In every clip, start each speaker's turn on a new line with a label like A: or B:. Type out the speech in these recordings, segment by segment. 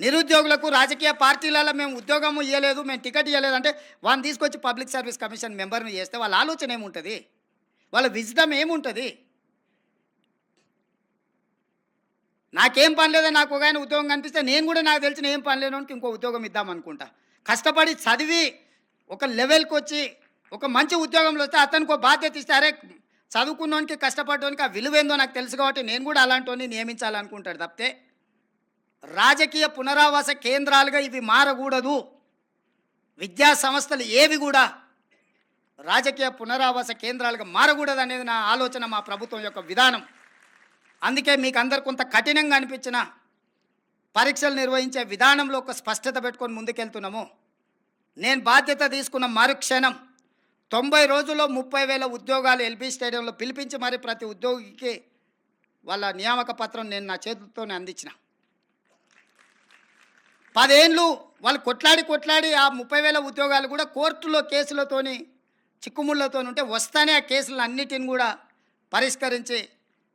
A: నిరుద్యోగులకు రాజకీయ పార్టీలలో మేము ఉద్యోగం ఇవ్వలేదు మేము టికెట్ ఇవ్వలేదు అంటే వాళ్ళని తీసుకొచ్చి పబ్లిక్ సర్వీస్ కమిషన్ మెంబర్ని చేస్తే వాళ్ళ ఆలోచన ఏముంటుంది? వాళ్ళ విజ్డమ్ ఏముంటుంది? నాకేం పని లేదో నాకు ఒక ఆయన ఉద్యోగం కనిపిస్తే నేను కూడా నాకు తెలిసిన ఏం పని లేనోనికి ఇంకో ఉద్యోగం ఇద్దాం అనుకుంటా. కష్టపడి చదివి ఒక లెవెల్కి వచ్చి ఒక మంచి ఉద్యోగంలో వస్తే అతనికి ఒక బాధ్యత ఇస్తే అరే చదువుకున్నోనికి కష్టపడడానికి ఆ విలువేందో నాకు తెలుసు కాబట్టి నేను కూడా అలాంటి నియమించాలనుకుంటాడు తప్పితే రాజకీయ పునరావాస కేంద్రాలుగా ఇవి మారకూడదు. విద్యా సంస్థలు ఏవి కూడా రాజకీయ పునరావాస కేంద్రాలుగా మారకూడదు అనేది నా ఆలోచన మా ప్రభుత్వం యొక్క విధానం. అందుకే మీకు అందరు కొంత కఠినంగా అనిపించిన పరీక్షలు నిర్వహించే విధానంలో ఒక స్పష్టత పెట్టుకొని ముందుకెళ్తున్నాము. నేను బాధ్యత తీసుకున్న మరుక్షణం తొంభై రోజుల్లో ముప్పై వేల ఉద్యోగాలు ఎల్బీ స్టేడియంలో పిలిపించి మరి ప్రతి ఉద్యోగికి వాళ్ళ నియామక పత్రం నేను నా చేతులతోనే అందించిన. పదేళ్ళు వాళ్ళు కొట్లాడి కొట్లాడి ఆ ముప్పై వేల ఉద్యోగాలు కూడా కోర్టులో కేసులతోని చిక్కుముళ్ళతో ఉంటే వస్తానే ఆ కేసులను అన్నిటిని కూడా పరిష్కరించి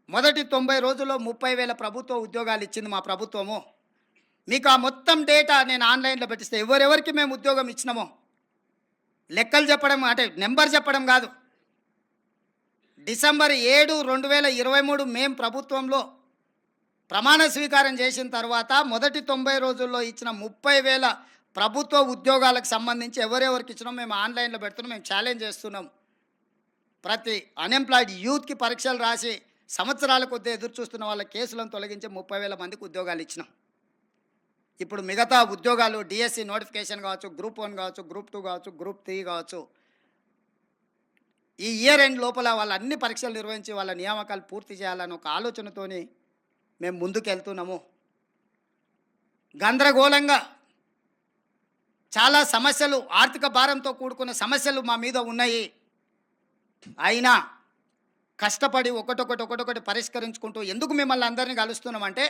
A: మొదటి తొంభై రోజుల్లో ముప్పై వేల ప్రభుత్వ ఉద్యోగాలు ఇచ్చింది మా ప్రభుత్వము. మీకు ఆ మొత్తం డేటా నేను ఆన్లైన్లో పెట్టిస్తే ఎవరెవరికి మేము ఉద్యోగం ఇచ్చినామో లెక్కలు చెప్పడం అంటే నెంబర్ చెప్పడం కాదు. డిసెంబర్ ఏడు రెండు వేల ఇరవై మూడు మేము ప్రభుత్వంలో ప్రమాణ స్వీకారం చేసిన తర్వాత మొదటి తొంభై రోజుల్లో ఇచ్చిన ముప్పై వేల ప్రభుత్వ ఉద్యోగాలకు సంబంధించి ఎవరెవరికి ఇచ్చినాం మేము ఆన్లైన్లో పెడుతున్నాం మేము ఛాలెంజ్ చేస్తున్నాం. ప్రతి అన్ఎంప్లాయిడ్ యూత్కి పరీక్షలు రాసి సంవత్సరాల కొద్దీ ఎదురు చూస్తున్న వాళ్ళ కేసులను తొలగించి ముప్పై వేల మందికి ఉద్యోగాలు ఇచ్చినాం. ఇప్పుడు మిగతా ఉద్యోగాలు డిఎస్సి నోటిఫికేషన్ కావచ్చు గ్రూప్ వన్ కావచ్చు గ్రూప్ టూ కావచ్చు గ్రూప్ త్రీ కావచ్చు ఈ ఇయర్ ఎండ్ లోపల వాళ్ళ అన్ని పరీక్షలు నిర్వహించి వాళ్ళ నియామకాలు పూర్తి చేయాలని ఒక ఆలోచనతోని మేము ముందుకెళ్తున్నాము. గందరగోళంగా చాలా సమస్యలు ఆర్థిక భారంతో కూడుకున్న సమస్యలు మా మీద ఉన్నాయి. అయినా కష్టపడి ఒకటొకటి ఒకటొకటి పరిష్కరించుకుంటూ ఎందుకు మిమ్మల్ని అందరినీ కలుస్తున్నామంటే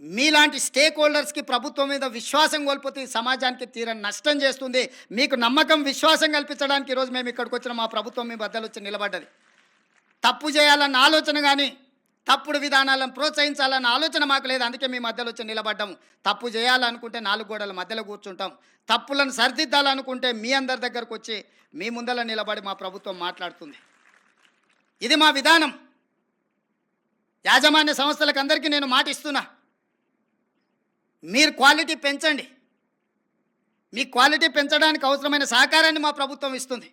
A: మీలాంటి స్టేక్ హోల్డర్స్కి ప్రభుత్వం మీద విశ్వాసం కోల్పోతే సమాజానికి తీరని నష్టం చేస్తుంది. మీకు నమ్మకం విశ్వాసం కల్పించడానికి ఈరోజు మేము ఇక్కడికి వచ్చిన మా ప్రభుత్వం మీ బద్దలు వచ్చి నిలబడ్డది. తప్పు చేయాలన్న ఆలోచన కానీ తప్పుడు విధానాలను ప్రోత్సహించాలన్న ఆలోచన మాకు లేదు. అందుకే మీ మధ్యలో వచ్చి నిలబడ్డాము. తప్పు చేయాలనుకుంటే నాలుగు గోడల మధ్యలో కూర్చుంటాం. తప్పులను సరిదిద్దాలనుకుంటే మీ అందరి దగ్గరకు వచ్చి మీ ముందర నిలబడి మా ప్రభుత్వం మాట్లాడుతుంది. ఇది మా విధానం. యాజమాన్య సంస్థలకు అందరికీ నేను మాట ఇస్తున్నా. మీరు క్వాలిటీ పెంచండి. మీ క్వాలిటీ పెంచడానికి అవసరమైన సహకారాన్ని మా ప్రభుత్వం ఇస్తుంది.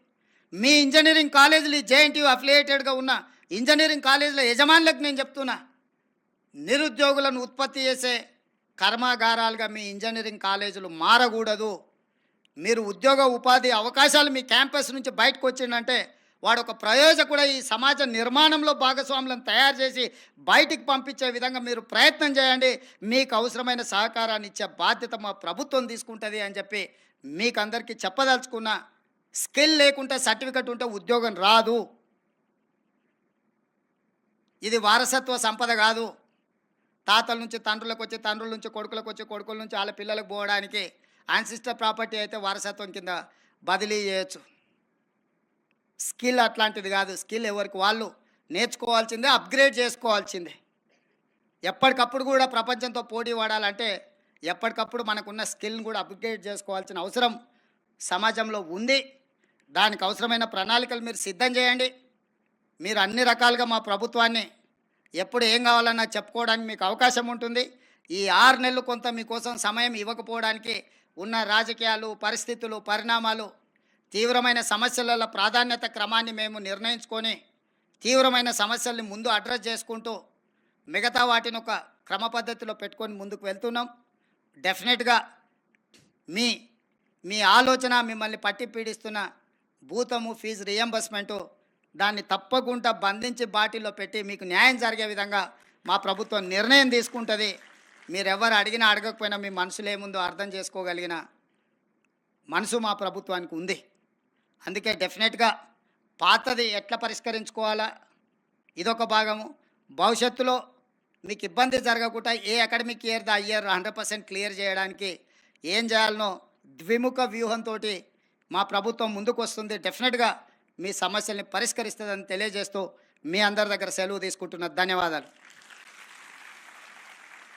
A: మీ ఇంజనీరింగ్ కాలేజీలు జేఎన్టీయూ అఫిలియేటెడ్గా ఉన్న ఇంజనీరింగ్ కాలేజీల యజమానులకు నేను చెప్తున్నా నిరుద్యోగులను ఉత్పత్తి చేసే కర్మాగారాలుగా మీ ఇంజనీరింగ్ కాలేజీలు మారకూడదు. మీరు ఉద్యోగ ఉపాధి అవకాశాలు మీ క్యాంపస్ నుంచి బయటకు వచ్చిందంటే వాడు ఒక ప్రయోజకుడు ఈ సమాజ నిర్మాణంలో భాగస్వాములను తయారు చేసి బయటికి పంపించే విధంగా మీరు ప్రయత్నం చేయండి. మీకు అవసరమైన సహకారాన్ని ఇచ్చే బాధ్యత మా ప్రభుత్వం తీసుకుంటుంది అని చెప్పి మీకు అందరికీ చెప్పదలుచుకున్న స్కిల్ లేకుంటే సర్టిఫికెట్ ఉంటే ఉద్యోగం రాదు. ఇది వారసత్వ సంపద కాదు. తాతల నుంచి తండ్రులకు వచ్చి తండ్రుల నుంచి కొడుకులకు వచ్చి కొడుకుల నుంచి వాళ్ళ పిల్లలకు పోవడానికి ఆన్సిస్టర్ ప్రాపర్టీ అయితే వారసత్వం కింద బదిలీ చేయొచ్చు. స్కిల్ అట్లాంటిది కాదు. స్కిల్ ఎవరికి వాళ్ళు నేర్చుకోవాల్సిందే అప్గ్రేడ్ చేసుకోవాల్సిందే. ఎప్పటికప్పుడు కూడా ప్రపంచంతో పోటీ పడాలంటే ఎప్పటికప్పుడు మనకున్న స్కిల్ని కూడా అప్గ్రేడ్ చేసుకోవాల్సిన అవసరం సమాజంలో ఉంది. దానికి అవసరమైన ప్రణాళికలు మీరు సిద్ధం చేయండి. మీరు అన్ని రకాలుగా మా ప్రభుత్వాన్ని ఎప్పుడు ఏం కావాలన్నా చెప్పుకోవడానికి మీకు అవకాశం ఉంటుంది. ఈ ఆరు నెలలు కొంత మీకోసం సమయం ఇవ్వకపోవడానికి ఉన్న రాజకీయాలు పరిస్థితులు పరిణామాలు తీవ్రమైన సమస్యల ప్రాధాన్యత క్రమాన్ని మేము నిర్ణయించుకొని తీవ్రమైన సమస్యల్ని ముందు అడ్రస్ చేసుకుంటూ మిగతా వాటిని ఒక క్రమ పద్ధతిలో పెట్టుకొని ముందుకు వెళ్తున్నాం. డెఫినెట్గా మీ మీ ఆలోచన మిమ్మల్ని పట్టి పీడిస్తున్న భూతము ఫీజు రియంబర్స్మెంటు దాన్ని తప్పకుండా బంధించి బాటిల్లో పెట్టి మీకు న్యాయం జరిగే విధంగా మా ప్రభుత్వం నిర్ణయం తీసుకుంటుంది. మీరు ఎవరు అడిగినా అడగకపోయినా మీ మనసులో ఏముందో అర్థం చేసుకోగలిగిన మనసు మా ప్రభుత్వానికి ఉంది. అందుకే డెఫినెట్గా పాతది ఎట్లా పరిష్కరించుకోవాలా? ఇదొక భాగము. భవిష్యత్తులో మీకు ఇబ్బంది జరగకుండా ఏ academic year the year hundred percent clear చేయడానికి ఏం చేయాలనో ద్విముఖ వ్యూహంతో మా ప్రభుత్వం ముందుకు వస్తుంది డెఫినెట్గా మీ సమస్యల్ని పరిష్కరిస్తుందని తెలియజేస్తూ మీ అందరి దగ్గర సెలవు తీసుకుంటున్న ధన్యవాదాలు.